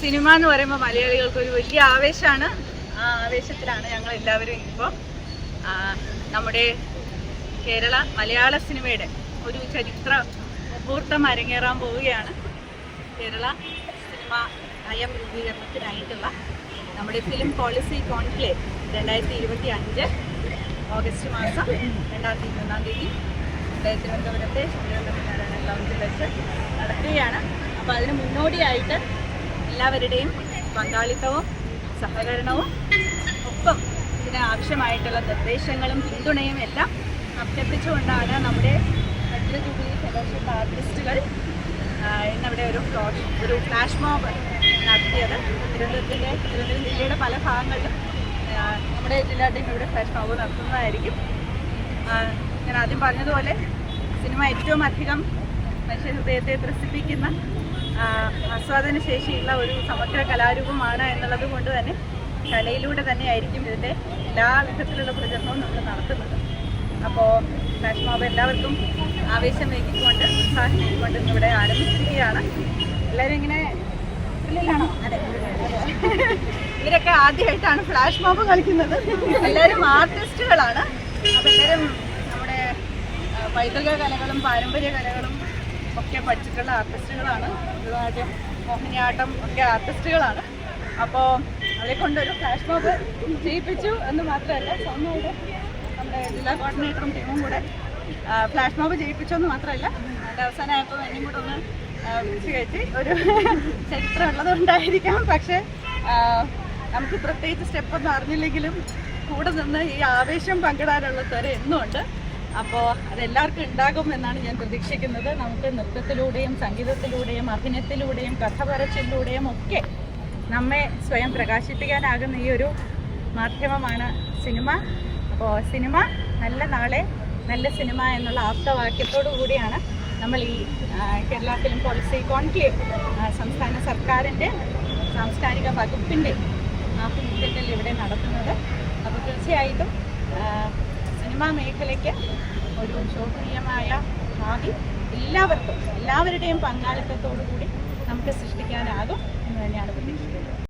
Cinema എന്ന് പറയുമ്പോൾ മലയാളികൾക്ക് ഒരു വലിയ ആവേശമാണ്. ആ ആവേശത്തിലാണ് ഞങ്ങൾ എല്ലാവരും ഇപ്പോൾ നമ്മുടെ കേരള മലയാള സിനിമയുടെ ഒരു ചരിത്ര മുഹൂർത്തം അരങ്ങേറാൻ പോവുകയാണ്. കേരള സിനിമ നയം രൂപീകരണത്തിനായിട്ടുള്ള നമ്മുടെ ഫിലിം പോളിസി കോൺക്ലേവ് രണ്ടായിരത്തി ഇരുപത്തി അഞ്ച് ഓഗസ്റ്റ് മാസം രണ്ടായിരത്തി ഇരുപതാം തീയതി തിരുവനന്തപുരത്തെ തിരുവനന്തപുരം ലൗഞ്ചിൽ വെച്ച് നടക്കുകയാണ്. അപ്പോൾ അതിന് മുന്നോടിയായിട്ട് എല്ലാവരുടെയും പങ്കാളിത്തവും സഹകരണവും ഒപ്പം ഇതിന് ആവശ്യമായിട്ടുള്ള നിർദ്ദേശങ്ങളും പിന്തുണയും എല്ലാം അഭ്യർത്ഥിച്ചുകൊണ്ടാണ് നമ്മുടെ ഭദ്രജൂബിലി ഫെലോഷിപ്പ് ആർട്ടിസ്റ്റുകൾ ഇന്നവിടെ ഒരു ഫ്ലോഷ് ഒരു ഫ്ലാഷ് മോബ് നടത്തിയത്. തിരുവനന്തപുരത്തിന്റെ തിരുവനന്തപുരം ജില്ലയുടെ പല ഭാഗങ്ങളിലും നമ്മുടെ ജില്ലാ ടീം ഇവിടെ ഫ്ലാഷ് മോബ് നടത്തുന്നതായിരിക്കും. ഞാൻ ആദ്യം പറഞ്ഞതുപോലെ സിനിമ ഏറ്റവും അധികം മനുഷ്യ ഹൃദയത്തെ ത്രസിപ്പിക്കുന്ന ആസ്വാദന ശേഷിയുള്ള ഒരു സമഗ്ര കലാരൂപമാണ് എന്നുള്ളത് കൊണ്ട് തന്നെ കലയിലൂടെ തന്നെ ആയിരിക്കും ഇതിന്റെ എല്ലാ വിധത്തിലുള്ള പ്രചരണവും നമ്മൾ നടത്തുന്നത്. അപ്പോൾ ഫ്ലാഷ് മോബ് എല്ലാവർക്കും ആവേശം വേകിക്കൊണ്ട് ഉത്സാഹിപ്പിക്കൊണ്ട് ഇവിടെ ആരംഭിച്ചിരിക്കുകയാണ്. എല്ലാവരും ഇങ്ങനെ ഇവരൊക്കെ ആദ്യമായിട്ടാണ് ഫ്ലാഷ് മോബ് കളിക്കുന്നത്. എല്ലാവരും ആർട്ടിസ്റ്റുകളാണ്. അപ്പം എല്ലാവരും നമ്മുടെ വൈദിക കലകളും പാരമ്പര്യ കലകളും ഒക്കെ പഠിച്ചിട്ടുള്ള ആർട്ടിസ്റ്റുകളാണ് ഭരതനാട്യം മോഹിനിയാട്ടം ഒക്കെ ആർട്ടിസ്റ്റുകളാണ് അപ്പോൾ അവരെ കൊണ്ടൊരു ഫ്ലാഷ് മോബ് ചെയ്യിപ്പിച്ചു എന്ന് മാത്രമല്ല സ്വന്തമായിട്ട് നമ്മുടെ ജില്ലാ കോർഡിനേറ്ററും ടീമും കൂടെ ഫ്ലാഷ് മോബ് ചെയ്യിപ്പിച്ചു എന്ന് മാത്രമല്ല അതിന്റെ അവസാനമായപ്പോൾ എന്നെയും കൂടെ ഒന്ന് വിളിച്ചു കയറ്റി. ഒരു ചരിത്രം ഉള്ളതുകൊണ്ടായിരിക്കാം പക്ഷേ നമുക്ക് പ്രത്യേകിച്ച് സ്റ്റെപ്പൊന്നും അറിഞ്ഞില്ലെങ്കിലും കൂടെ നിന്ന് ഈ ആവേശം പങ്കിടാനുള്ള ത്വര എന്നുമുണ്ട്. അപ്പോൾ അതെല്ലാവർക്കും ഉണ്ടാകും എന്നാണ് ഞാൻ പ്രതീക്ഷിക്കുന്നത്. നമുക്ക് നൃത്തത്തിലൂടെയും സംഗീതത്തിലൂടെയും അഭിനയത്തിലൂടെയും കഥ പറച്ചിലൂടെയും ഒക്കെ നമ്മെ സ്വയം പ്രകാശിപ്പിക്കാനാകുന്ന ഈ ഒരു മാധ്യമമാണ് സിനിമ. അപ്പോൾ സിനിമ നല്ല നാളെ നല്ല സിനിമ എന്നുള്ള ആപ്തവാക്യത്തോടു കൂടിയാണ് നമ്മൾ ഈ കേരള ഫിലിം പോളിസി കോൺക്ലേവ് സംസ്ഥാന സർക്കാരിന്റെ സാംസ്കാരിക വകുപ്പിന്റെ ആഭിമുഖ്യത്തിൽ ഇവിടെ നടത്തുന്നത്. അപ്പോൾ തീർച്ചയായിട്ടും സിനിമാ മേഖലയ്ക്ക് ഒരു ശോഭനീയമായ ഭാവി എല്ലാവർക്കും എല്ലാവരുടെയും പങ്കാളിത്തത്തോടു കൂടി നമുക്ക് സൃഷ്ടിക്കാനാകും എന്ന് തന്നെയാണ് പ്രതീക്ഷിക്കുന്നത്.